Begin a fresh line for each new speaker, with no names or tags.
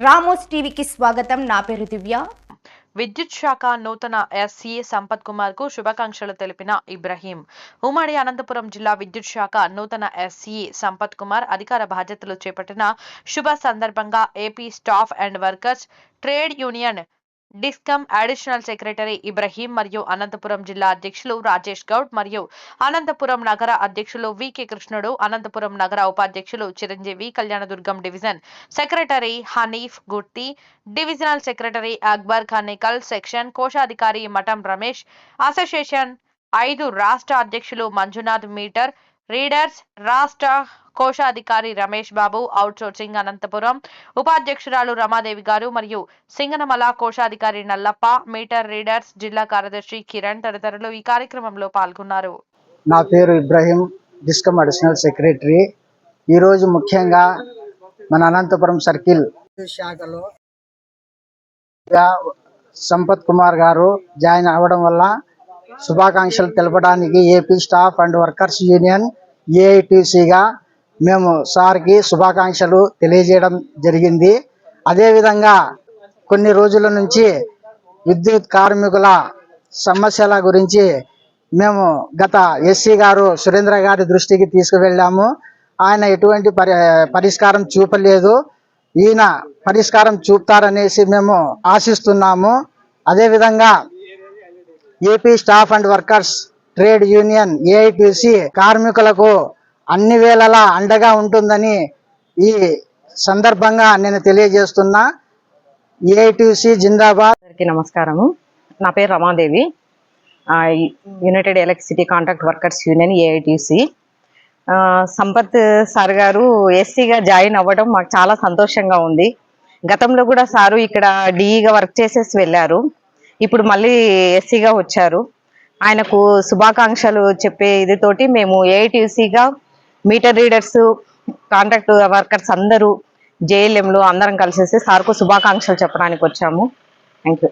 Ramos టీవీకి స్వాగతం. నా పేరు దివ్య.
విద్యుత్ శాఖ నూతన ఎస్సీఏ సంపత్ కుమార్కు శుభాకాంక్షలు తెలిపిన ఇబ్రహీం. ఉమ్మడి అనంతపురం జిల్లా విద్యుత్ శాఖ నూతన ఎస్సీఏ సంపత్ కుమార్ అధికార బాధ్యతలు చేపట్టిన శుభ సందర్భంగా AP staff and workers trade union discom additional secretary Ibrahim మరియు అనంతపురం జిల్లా అధ్యక్షులు రాజేష్ గౌడ్ మరియు అనంతపురం నగర అధ్యక్షులు వికే కృష్ణుడు అనంతపురం నగర ఉపాధ్యక్షులు చిరంజీవి కళ్యాణదుర్గం డివిజన్ సెక్రటరీ హనీఫ్ గుర్తి డివిజనల్ సెక్రటరీ అక్బర్ ఖానికల్ సెక్షన్ కోశాధికారి మఠం రమేష్ అసోసియేషన్ ఐదు రాష్ట్ర అధ్యక్షులు మంజునాథ్ మీటర్ రీడర్స్ రాష్ట్ర కోశాధికారి రమేష్ బాబు అవుట్సోర్సింగ్ అనంతపురం ఉపాధ్యక్షురాలు రమాదేవి గారు మరియు సింగనమల కోశాధికారి నల్లప్ప మీటర్ రీడర్స్ జిల్లా కార్యదర్శి కిరణ్ తదితరులు ఈ కార్యక్రమంలో పాల్గొన్నారు.
నా పేరు ఇబ్రాహీం డిస్కమ్ అడిషనల్ సెక్రటరీ. ఈరోజు ముఖ్యంగా మన అనంతపురం సర్కిల్ శాఖలో సంపత్ కుమార్ గారు జాయిన్ అవ్వడం వల్ల శుభాకాంక్షలు తెలపడానికి AP staff and workers union ఏఐటీసీగా మేము సార్కి శుభాకాంక్షలు తెలియజేయడం జరిగింది. అదేవిధంగా కొన్ని రోజుల నుంచి విద్యుత్ కార్మికుల సమస్యల గురించి మేము గత ఎస్సీ గారు సురేంద్ర గారి దృష్టికి తీసుకువెళ్ళాము. ఆయన ఎటువంటి పరి పరిష్కారం చూపలేదు. ఈయన పరిష్కారం చూపుతారనేసి మేము ఆశిస్తున్నాము. అదేవిధంగా AP staff and workers trade union AITC కార్మికులకు అన్ని వేళలా అండగా ఉంటుందని ఈ సందర్భంగా నేను తెలియజేస్తున్నా. ఏఐటిసి జిందాబాద్.
అందరికీ నమస్కారము. నా పేరు Ramadevi. United electricity contract workers union AITC Sampath sir గారు ఎస్సీగా జాయిన్ అవ్వడం మాకు చాలా సంతోషంగా ఉంది. గతంలో కూడా సారు ఇక్కడ డిఈగా వర్క్ చేసేసి వెళ్ళారు. ఇప్పుడు మళ్ళీ ఎస్సీగా వచ్చారు. ఆయనకు శుభాకాంక్షలు చెప్పే ఇదితోటి మేము ఏఐటీసీగా మీటర్ రీడర్స్ కాంట్రాక్ట్ వర్కర్స్ అందరూ జేఎల్ఎంలో అందరం కలిసేసి సార్కు శుభాకాంక్షలు చెప్పడానికి వచ్చాము. Thank you